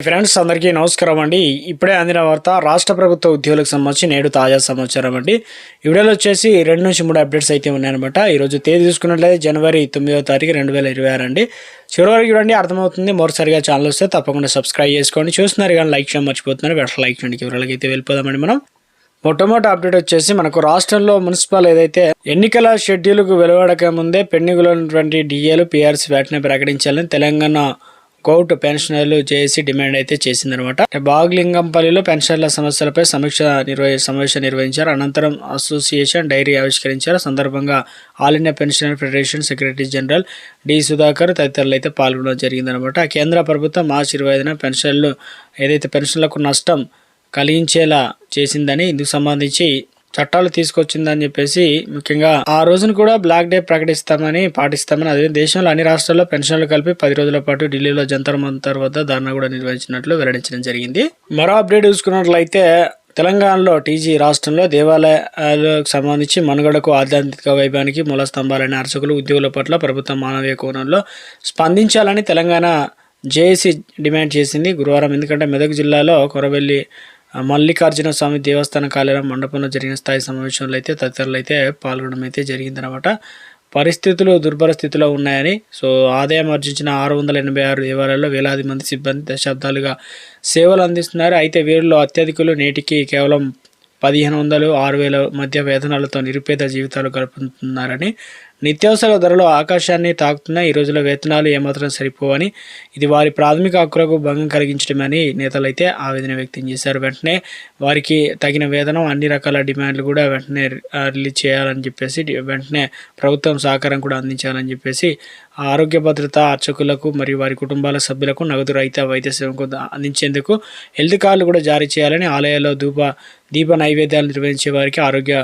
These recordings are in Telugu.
ఫ్రెండ్స్ అందరికీ నమస్కారం అండి. ఇప్పుడే అందిన వార్త రాష్ట్ర ప్రభుత్వ ఉద్యోగులకు సంబంధించి నేడు తాజా సమాచారం అండి. ఈ వీడియోలో వచ్చేసి రెండు నుంచి మూడు అప్డేట్స్ అయితే ఉన్నాయన్నమాట. ఈరోజు తేదీ చూసుకున్నట్లయితే జనవరి తొమ్మిదవ తారీఖు రెండు వేల ఇరవై ఆరు అండి. చివరి వరకు చూడండి అర్థమవుతుంది. మరోసారిగా ఛానల్ వస్తే తప్పకుండా సబ్స్క్రైబ్ చేసుకోండి. చూస్తున్నారు కానీ లైక్ చేయడం మర్చిపోతున్నారు. వెంటనే లైక్ చేయండి. వివరాలకి అయితే వెళ్ళిపోదామండి మనం. మొట్టమొదటి అప్డేట్ వచ్చేసి మనకు రాష్ట్రంలో మున్సిపల్ ఏదైతే ఎన్నికల షెడ్యూల్కు వెలువడక ముందే పెండింగ్లో ఉన్నటువంటి డిఏలు పిఆర్సీ వాటిని ప్రకటించాలని తెలంగాణ గౌట్ పెన్షనర్లు చేసి డిమాండ్ అయితే చేసిందనమాట బాగ్లింగంపల్లిలో పెన్షన్ల సమస్యలపై సమీక్ష నిర్వహి సమావేశం నిర్వహించారు. అనంతరం అసోసియేషన్ డైరీ ఆవిష్కరించారు. సందర్భంగా all India pensioner federation secretary general D Sudhakar తదితరులు అయితే పాల్గొనడం జరిగిందనమాట కేంద్ర ప్రభుత్వం మార్చి ఇరవై ఐదున పెన్షన్లు ఏదైతే పెన్షన్లకు నష్టం కలిగించేలా చేసిందని ఇందుకు సంబంధించి చట్టాలు తీసుకొచ్చిందని చెప్పేసి ముఖ్యంగా ఆ రోజును కూడా బ్లాక్ డే ప్రకటిస్తామని పాటిస్తామని అదే దేశంలో అన్ని రాష్ట్రాల్లో పెన్షన్లు కలిపి పది రోజుల పాటు ఢిల్లీలో జంతర్ మంతర్ వద్ద ధర్నా కూడా నిర్వహించినట్లు వెల్లడించడం జరిగింది. మరో అప్డేట్ చూసుకున్నట్లయితే తెలంగాణలో టీజీ రాష్ట్రంలో దేవాలయాలకు సంబంధించి మనుగడకు ఆధ్యాత్మిక వైభవానికి మూల స్తంభాలైన అర్చకులు ఉద్యోగుల పట్ల ప్రభుత్వం మానవీయ కోణంలో స్పందించాలని తెలంగాణ జేఏసీ డిమాండ్ చేసింది గురువారం. ఎందుకంటే మెదక్ జిల్లాలో కొరవెల్లి మల్లికార్జున స్వామి దేవస్థాన కార్యాలయం మండపంలో జరిగిన స్థాయి సమావేశంలో అయితే తదితరులు అయితే పాల్గొనడం అయితే జరిగిందనమాట పరిస్థితులు దుర్భర స్థితిలో ఉన్నాయని సో ఆదాయం ఆర్జించిన ఆరు వందల ఎనభై ఆరు దేవాలయాల్లో వేలాది మంది సిబ్బంది దశాబ్దాలుగా సేవలు అందిస్తున్నారు. అయితే వీరిలో అత్యధికులు నేటికి కేవలం పదిహేను వందలు ఆరు వేల మధ్య వేతనాలతో నిరుపేద జీవితాలు గడుపుతున్నారని నిత్యావసర ధరలు ఆకాశాన్ని తాకుతున్న ఈ రోజుల వేతనాలు ఏమాత్రం సరిపోవని ఇది వారి ప్రాథమిక హక్కులకు భంగం కలిగించడమని నేతలైతే ఆవేదన వ్యక్తం చేశారు. వెంటనే వారికి తగిన వేతనం అన్ని రకాల డిమాండ్లు కూడా వెంటనే రిలీజ్ చేయాలని చెప్పేసి వెంటనే ప్రభుత్వం సహకారం కూడా అందించాలని చెప్పేసి ఆరోగ్య భద్రత అర్చకులకు మరియు వారి కుటుంబాల సభ్యులకు నగదు రహిత వైద్య సేవకు అందించేందుకు హెల్త్ కార్డులు కూడా జారీ చేయాలని ఆలయాల్లో ధూప దీప నైవేద్యాలు నిర్వహించే వారికి ఆరోగ్య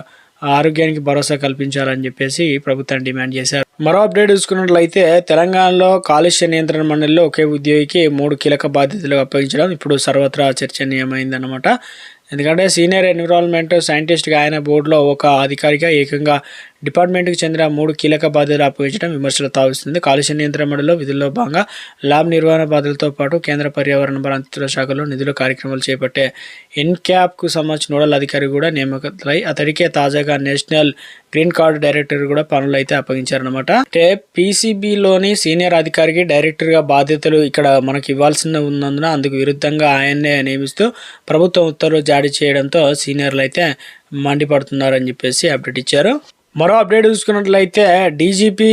ఆరోగ్యానికి భరోసా కల్పించాలని చెప్పేసి ప్రభుత్వం డిమాండ్ చేశారు. మరో అప్డేట్ చూసుకున్నట్లయితే తెలంగాణలో కాలుష్య నియంత్రణ మండలిలో ఒకే ఉద్యోగికి మూడు కీలక బాధ్యతలు అప్పగించడం ఇప్పుడు సర్వత్రా చర్చనీయమైందనమాట ఎందుకంటే సీనియర్ ఎన్విరాన్మెంట్ సైంటిస్ట్గా ఆయన బోర్డులో ఒక అధికారిగా ఏకంగా డిపార్ట్మెంట్కి చెందిన మూడు కీలక బాధ్యతలు అప్పగించడం విమర్శలు తావిస్తుంది. కాలుష్య నియంత్రణ మండలిలో విధుల్లో భాగంగా ల్యాబ్ నిర్వహణ బాధ్యతలతో పాటు కేంద్ర పర్యావరణ మంత్రిత్వ శాఖలో నిధుల కార్యక్రమాలు చేపట్టే ఎన్క్యాప్కు సంబంధించిన నోడల్ అధికారి కూడా నియామకమై అతడికే తాజాగా నేషనల్ గ్రీన్ కార్డు డైరెక్టర్ కూడా పనులు అయితే అప్పగించారనమాట అంటే పీసీబీలోని సీనియర్ అధికారికి డైరెక్టర్గా బాధ్యతలు ఇక్కడ మనకి ఇవ్వాల్సిన ఉన్నందున అందుకు విరుద్ధంగా ఆయన్నే నియమిస్తూ ప్రభుత్వం ఉత్తర్వులు జారీ చేయడంతో సీనియర్లు అయితే మండిపడుతున్నారని చెప్పేసి అప్డేట్ ఇచ్చారు. మరో అప్డేట్ చూసుకున్నట్లయితే డీజీపీ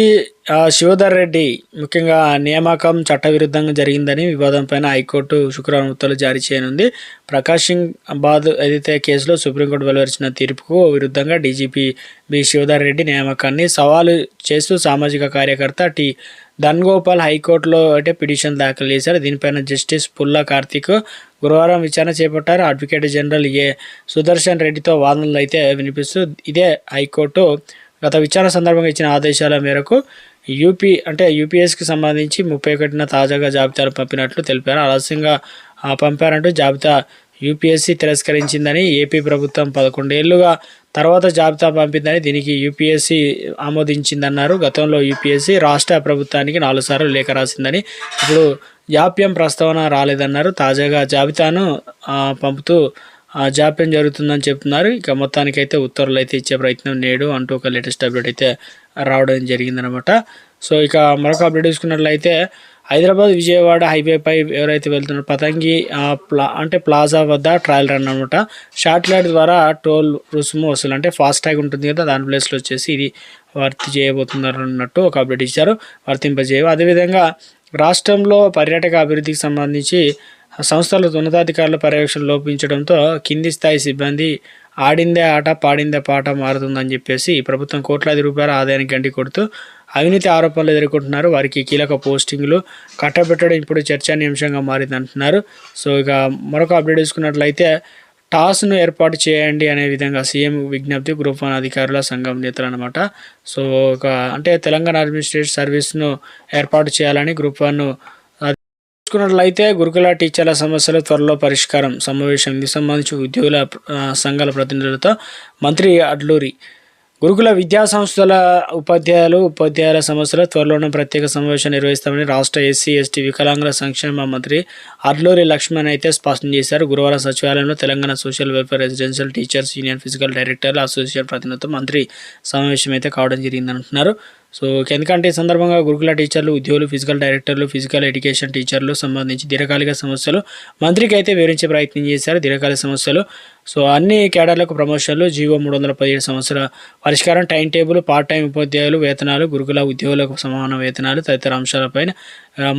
శివధర్ రెడ్డి ముఖ్యంగా నియామకం చట్టవిరుద్ధంగా జరిగిందని వివాదం పైన హైకోర్టు శుక్రవారం ఉత్తర్వులు జారీ చేయనుంది. ప్రకాశింగ్ బాద్ ఏదైతే కేసులో సుప్రీంకోర్టు వెలువరిచిన తీర్పుకు విరుద్ధంగా డీజీపీ బి. శివధర్ రెడ్డి నియామకాన్ని సవాలు చేస్తూ సామాజిక కార్యకర్త టి. ధన్గోపాల్ హైకోర్టులో అంటే పిటిషన్ దాఖలు చేశారు. దీనిపైన జస్టిస్ పుల్లా కార్తీక్ గురువారం విచారణ చేపట్టారు అడ్వకేట్ జనరల్ ఏ సుదర్శన్ రెడ్డితో వాదనలు అయితే వినిపిస్తూ ఇదే హైకోర్టు గత విచారణ సందర్భంగా ఇచ్చిన ఆదేశాల మేరకు యూపీ అంటే యూపీఎస్కి సంబంధించి ముప్పై ఒకటిన తాజాగా జాబితాలు పంపినట్లు తెలిపారు. ఆలస్యంగా పంపారంటూ జాబితా యూపీఎస్సీ తిరస్కరించిందని ఏపీ ప్రభుత్వం పదకొండేళ్ళుగా తర్వాత జాబితా పంపిందని దీనికి యూపీఎస్సీ ఆమోదించిందన్నారు. గతంలో యూపీఎస్సీ రాష్ట్ర ప్రభుత్వానికి నాలుగు సార్లు లేఖ రాసిందని ఇప్పుడు జాప్యం ప్రస్తావన రాలేదన్నారు. తాజాగా జాబితాను పంపుతూ జాప్యం జరుగుతుందని చెప్తున్నారు. ఇక మొత్తానికైతే ఉత్తర్వులు అయితే ఇచ్చే ప్రయత్నం నేడు అంటూ ఒక లేటెస్ట్ అప్డేట్ అయితే రావడం జరిగిందనమాట సో ఇక మరొక అప్డేట్ చూసుకున్నట్లయితే హైదరాబాద్ విజయవాడ హైవేపై ఎవరైతే వెళ్తున్నారో పతంగి ప్లా అంటే ప్లాజా వద్ద ట్రయల్ రన్ అనమాట షార్ట్ లైట్ ద్వారా టోల్ రుసుము వసూలు అంటే ఫాస్ట్ ట్యాగ్ ఉంటుంది కదా దాని ప్లేస్లో వచ్చేసి ఇది వర్తి చేయబోతున్నారు అన్నట్టు ఒక అప్డేట్ ఇచ్చారు. వర్తింపజేయ అదేవిధంగా రాష్ట్రంలో పర్యాటక అభివృద్ధికి సంబంధించి సంస్థల ఉన్నతాధికారుల పర్యవేక్షణ లోపించడంతో కింది స్థాయి సిబ్బంది ఆడిందే ఆట పాడిందే పాట మారుతుందని చెప్పేసి ప్రభుత్వం కోట్లాది రూపాయల ఆదాయానికి గండి కొడుతూ అవినీతి ఆరోపణలు ఎదుర్కొంటున్నారు. వారికి కీలక పోస్టింగ్లు కట్టబెట్టడం ఇప్పుడు చర్చనీయాంశంగా మారింది అంటున్నారు సో ఇక మరొక అప్డేట్ చూసుకున్నట్లయితే టాస్ను ఏర్పాటు చేయండి అనే విధంగా సీఎం విజ్ఞప్తి గ్రూప్ వన్ అధికారుల సంఘం నేతలు అనమాట సో ఒక అంటే తెలంగాణ అడ్మినిస్ట్రేటివ్ సర్వీస్ను ఏర్పాటు చేయాలని గ్రూప్ వన్ చూసుకున్నట్లయితే గురుకుల టీచర్ల సమస్యలు త్వరలో పరిష్కారం. సమావేశం ఇందుకు సంబంధించి ఉద్యోగుల సంఘాల ప్రతినిధులతో మంత్రి అడ్లూరి గురుకుల విద్యా సంస్థల ఉపాధ్యాయులు ఉపాధ్యాయుల సమస్యల త్వరలోనే ప్రత్యేక సమావేశం నిర్వహిస్తామని రాష్ట్ర ఎస్సీ ఎస్టీ వికలాంగుల సంక్షేమ మంత్రి అర్లూరి లక్ష్మణ్ అయితే స్పష్టం చేశారు. గురువారం సచివాలయంలో Telangana social welfare residential teachers union physical డైరెక్టర్ల అసోసియేషన్ ప్రతినిధితో మంత్రి సమావేశం అయితే కావడం జరిగిందంటున్నారు. సో ఎందుకంటే ఈ సందర్భంగా గురుకుల టీచర్లు ఉద్యోగులు ఫిజికల్ డైరెక్టర్లు ఫిజికల్ ఎడ్యుకేషన్ టీచర్లు సంబంధించి దీర్ఘకాలిక సమస్యలు మంత్రికి అయితే వివరించే ప్రయత్నం చేశారు. దీర్ఘకాలిక సమస్యలు. సో అన్ని కేడర్లకు ప్రమోషన్లు జీవో మూడు వందల పదిహేడు సంవత్సరాల పరిష్కారం టైం టేబుల్ పార్ట్ టైం ఉపాధ్యాయులు వేతనాలు గురుకుల ఉద్యోగులకు సమాన వేతనాలు తదితర అంశాలపైన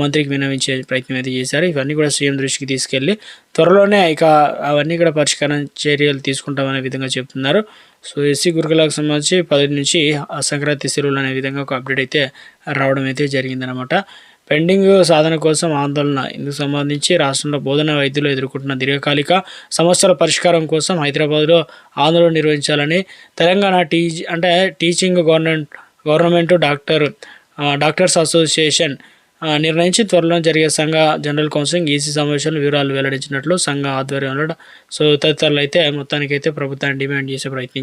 మంత్రికి వినవించే ప్రయత్నం అయితే చేశారు. ఇవన్నీ కూడా సీఎం దృష్టికి తీసుకెళ్ళి త్వరలోనే ఇక అవన్నీ కూడా పరిష్కారం చర్యలు తీసుకుంటామనే విధంగా చెప్తున్నారు. సో ఎస్సీ గురుకులకు సంబంధించి పది నుంచి సంక్రాంతి సెలవులు అనే విధంగా ఒక అప్డేట్ అయితే రావడం అయితే జరిగిందనమాట పెండింగ్ సాధన కోసం ఆందోళన. ఇందుకు సంబంధించి రాష్ట్రంలో బోధన వైద్యులు ఎదుర్కొంటున్న దీర్ఘకాలిక సమస్యల పరిష్కారం కోసం హైదరాబాద్లో ఆందోళన నిర్వహించాలని తెలంగాణ టీ అంటే teaching government government doctor doctors association నిర్ణయించి త్వరలో జరిగే సంఘ జనరల్ కౌన్సిలింగ్ ఈసీ సమావేశంలో వివరాలు వెల్లడించినట్లు సంఘ ఆధ్వర్యంలో సో తదితరులు అయితే మొత్తానికైతే ప్రభుత్వాన్ని డిమాండ్ చేసే ప్రయత్నం